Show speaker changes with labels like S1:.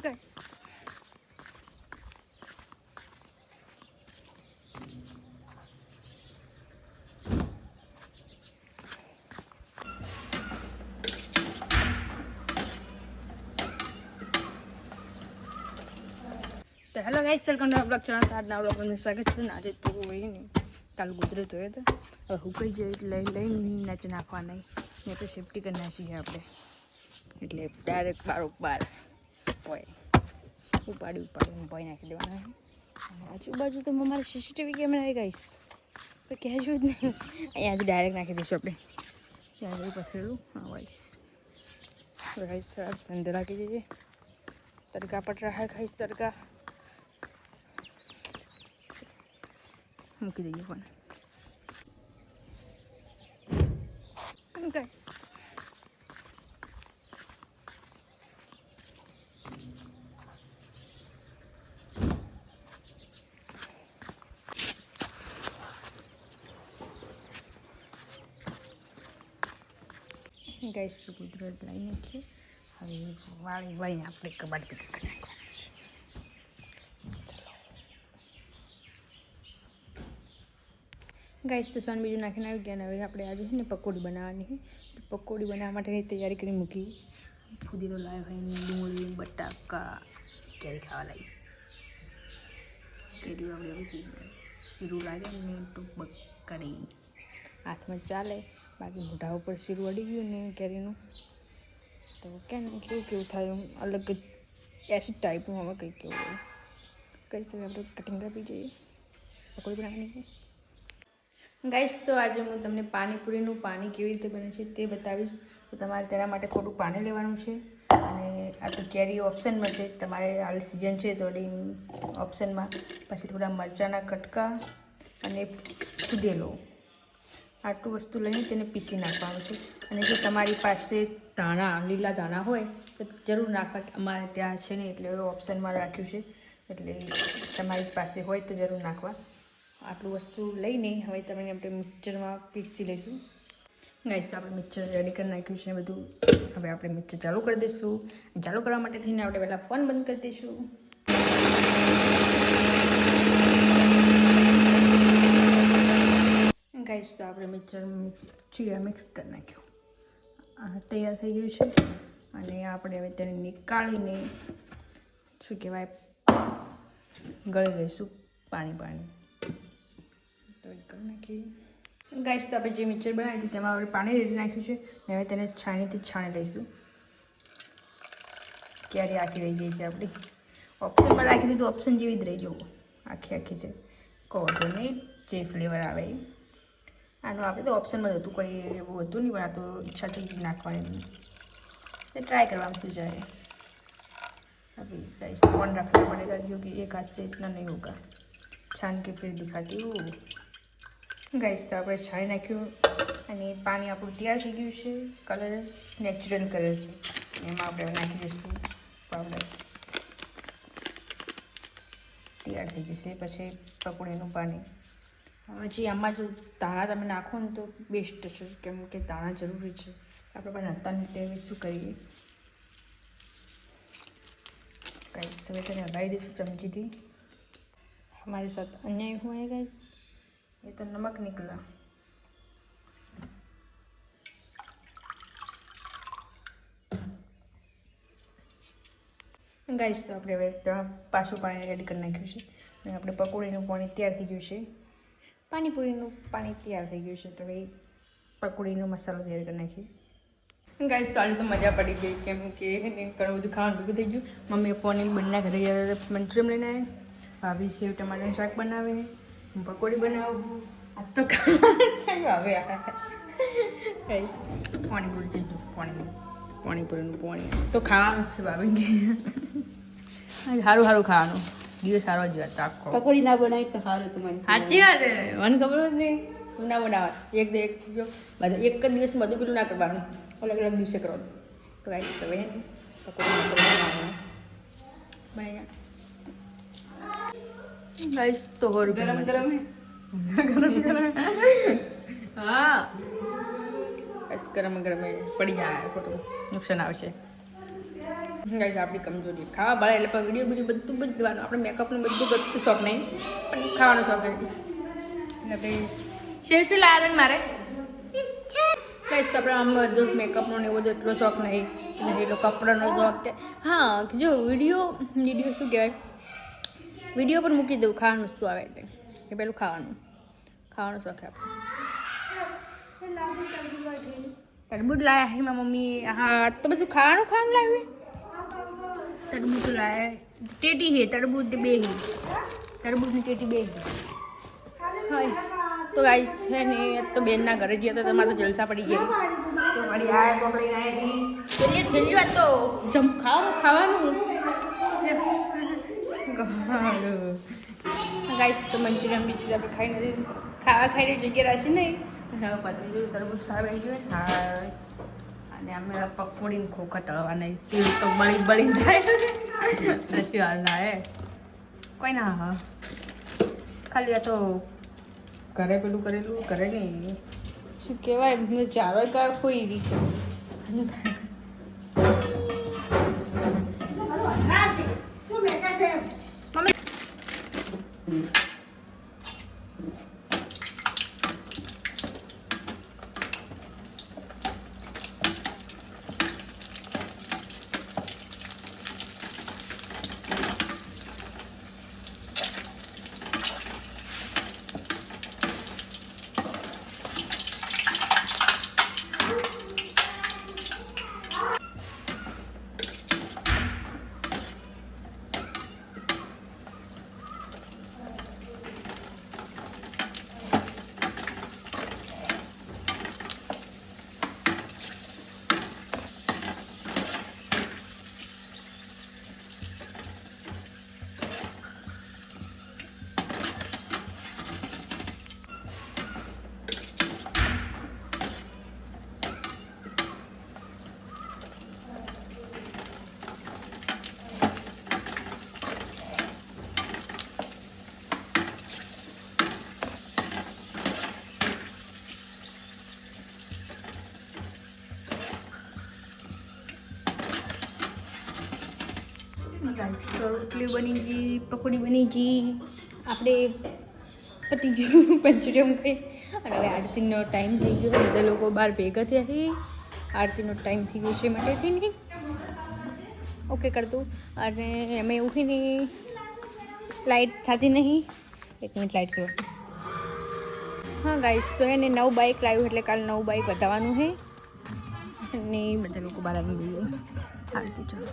S1: guys. તો hello guys, welcome to blog channel. આજના બ્લોગનું સ્વાગત છે ને આજે તો હોય ને કાલ ગુજરત હોય તો. હવે હુકાઈ જાય એટલે લઈ લઈને નીચે નાખવા નહીં. તો સેફટી કરી નાખીએ આપણે. એટલે ડાયરેક્ટ બારોક બાર હોય ઉપાડી ઉપાડી, હું ભાઈ નાખી દેવાના આજુબાજુ તો મારે સીસીટીવી કેમેરા ગઈશ ગાઈશ તો કહેજો જ નહીં. અહીંયાથી ડાયરેક્ટ નાખી દઈશું આપણે. ત્યાં જઈ હા વાઈસ ગાઈસ ધંધે રાખી જઈએ. તડકા પટરા હા ખાઈશ તડકા. મૂકી દઈએ પણ ગાઈસ ગાઈસ તો કુદરત લઈ નાખીએ હવે વાળી વાળીને આપણે કબાટ કરી નાખવાના ગાઈસ તો સોન બીજું નાખીને આવી ગયા ને હવે આપણે આજે છે ને પકોડી બનાવવાની છે. તો પકોડી બનાવવા માટેની તૈયારી કરી મૂકી? ફુદીનો લાવ્યો હોય ને, ડુંગળી, બટાકા, કેરી ખાવા લાવી કેરી આપણે શીરું લાગે ને તો કરી હાથમાં ચાલે. બાકી મોઢા ઉપર શીરું અડી ગયું ને કેરીનું. તો કેમ કેવું કેવું થાય અલગ એસિડ ટાઈપનું હવે કંઈક કેવું કઈ સમય આપણે કટિંગ કરી જઈએ? પકોડી બનાવવાની છે? ગાઈશ તો આજે હું તમને પાણીપુરીનું પાણી કેવી રીતે બને છે તે બતાવીશ. તો તમારે તેના માટે થોડું પાણી લેવાનું છે. અને આ તો કેરી ઓપ્શનમાં છે. તમારે હાલ સિઝન છે થોડી ઓપ્શનમાં પછી થોડા મરચાંના કટકા અને ફુદેલો આટલું વસ્તુ લઈને તેને પીસી નાખવાનું છે. અને જો તમારી પાસે ધાણા, લીલા ધાણા હોય, તો જરૂર નાખવા અમારે ત્યાં છે ને એટલે ઓપ્શનમાં રાખ્યું છે. એટલે તમારી પાસે હોય તો જરૂર નાખવા. આટલું વસ્તુ લઈને હવે તમે આપણે મિક્સરમાં પીસી લઈશું. ગાઈસ તો આપણે મિક્સર રેડી કરી નાખ્યું છે બધું. હવે આપણે મિક્સર ચાલુ કરી દઈશું. ચાલુ કરવા માટે થઈને આપણે પહેલાં ફોન બંધ કરી દઈશું. ગાઈસ તો આપણે મિક્સર જીરા મિક્સ કરી નાખ્યું. તૈયાર થઈ ગયું છે. અને આપણે હવે તેને નીકાળીને, શું કહેવાય, ગળી લઈશું પાણી પાણી. તો કરી નાખીએ. ગાઈશ તો આપણે જે મિક્સર બનાવી હતી તેમાં આપણે પાણી રેડી નાખ્યું છે. ને હવે તેને છાણીથી છાણી લઈશું. ક્યારે આખી રહી ગઈ છે આપણી? ઓપ્શન પણ રાખી દીધું. ઓપ્શન જેવી જ રહી જવું આખી આખી છે. કહો નહીં જે ફ્લેવર આવે એ. આનું આપણે તો ઓપ્શનમાં જ હતું કોઈ એવું હતું નહીં પણ આ તો ઈચ્છાથી જ નાખવાની એ ટ્રાય કરવાનું શું જાય अभी गाइस फोन रखना पड़ेगा क्योंकि एक हाथ से इतना नहीं होगा छान के फिर दिखाती हूँ ગાઈસ તો આપણે છાણી નાખ્યું અને પાણી આપણું તૈયાર થઈ ગયું છે કલર નેચરલ કલર છે એમાં આપણે નાખી દઈશું પાવડર તૈયાર થઈ જશે પછી પકોડીનું પાણી પછી આમાં જો દાણા તમે નાખો ને તો બેસ્ટ છે કેમ કે દાણા જરૂરી છે આપણે પણ નાતાની ટેવે શું કરીએ गाइस હવે તેને હલાવી દઈશું ચમચીથી हमारे साथ अन्याय हुआ है गाइस ये तो नमक निकला ગાઈસ તો આપણે હવે ત્યાં પાછું પાણી રેડી કરી નાખ્યું છે અને આપણે પકોડીનું પાણી તૈયાર થઈ ગયું છે પાણીપુરીનું પાણી તૈયાર થઈ ગયું છે તો ભાઈ પકોડીનો મસાલો તૈયાર કરી નાખીએ ગાઈસ તો આજે તો મજા પડી ગઈ કેમ કે ઘણું બધું ખાવાનું ભેગું થઈ ગયું મમ્મી ફોન બંને ઘરે ગયા મંચુરિયમ લઈને આવ્યા ભાભી સેવ ટમાટરનું શાક બનાવે હું પકોડી બનાવું આ તો ખાવાનું છે હવે પાણીપુરી ચીજું પાણી પાણીપુરીનું પાણી તો ખાવાનું છે ભાભી સારું સારું ખાવાનું દિવસ સારો જ વાત આખો.
S2: પકોડી ના બનાવી તો સારું તો મને.
S1: સાચી વાત છે. મને ખબર જ નહીં. તું ના બનાવવા એક દે એક જો. બધા એક જ દિવસ બધું પેલું ના કરવાનું. અલગ અલગ દિવસે કરવાનું. તો ગાઈસ હવે પકોડી બનાવવાનું ગાઈસ. તો હોર
S2: ગરમ ગરમ હે?
S1: હા. બસ ગરમ ગરમ પડી જાય ખોટું નુકસાન આવશે. ગાઈસ આપણી કમજોરી. ખાવા બળે એટલે પણ વીડિયો વીડિયો બધું બધું દેવાનું આપણે મેકઅપનું બધું બધું શોખ નહીં, પણ ખાવાનો શોખ એટલે ભાઈ સેલ્ફી હતા ને મારે? ગાઈસ તો આપણે આમ બધું મેકઅપનો ને એવો બધો એટલો શોખ નહીં એટલો કપડાનો શોખ કે હા, જો વીડિયો વીડિયો શું કહેવાય? વીડિયો પણ મૂકી દઉં, ખાવાનું વસ્તુ આવે એટલે. કે પેલું ખાવાનું. ખાવાનો શોખ આપણે. તરબૂચ લાયા હે મારા મમ્મી હા, તો બધું ખાવાનું ખાવાનું લાવ્યું. તરબૂચ લાય. ટેટી હે તરબૂચ બે હે. તરબૂચની ટેટી બે હે. તો ગાઈસ છે ને તો બેનના ઘરે જઈએ તો તમારે તો જલસા પડી ગયા. જમ, ખાવાનું ખાવાનું. ગાઈસ તો મંચુરિયન બીજું આપણે ખાઈ નથી. ખાવા ખાઈને જગ્યા રાખી નહીં. પાછું બધું તરબૂચ ખાવા બેસી જોઈએ થાય અને અમે પકોડી ખોખા ખોખા તળવાના. તેલ તો બળી બળી જાય. પછી હાલ ના હે. કોઈ ના હા. ખાલી આ તો ઘરે પેલું કરેલું કરે નહીં. શું કહેવાય? મેં ચારો કયો કોઈ રહી મમ્મી તો રોટલી બની ગઈ પકોડી બની ગઈ આપણે પતી ગયું પંચુરિયમ ખાઈ. અને હવે આરતીનો ટાઈમ થઈ ગયો બધા લોકો બહાર ભેગા થયા છે. આરતીનો ટાઈમ થઈ ગયો છે માટે થઈને ઓકે કરતું અને અમે ઉઠીને લાઇટ થતી નહીં. એક મિનિટ લાઇટ કરો હા ગાઈસ તો એને નવું બાઇક લાવ્યું એટલે કાલે નવું બાઇક બતાવવાનું છે. અને બધા લોકો બહાર આવી ગઈ આરતી ચલો.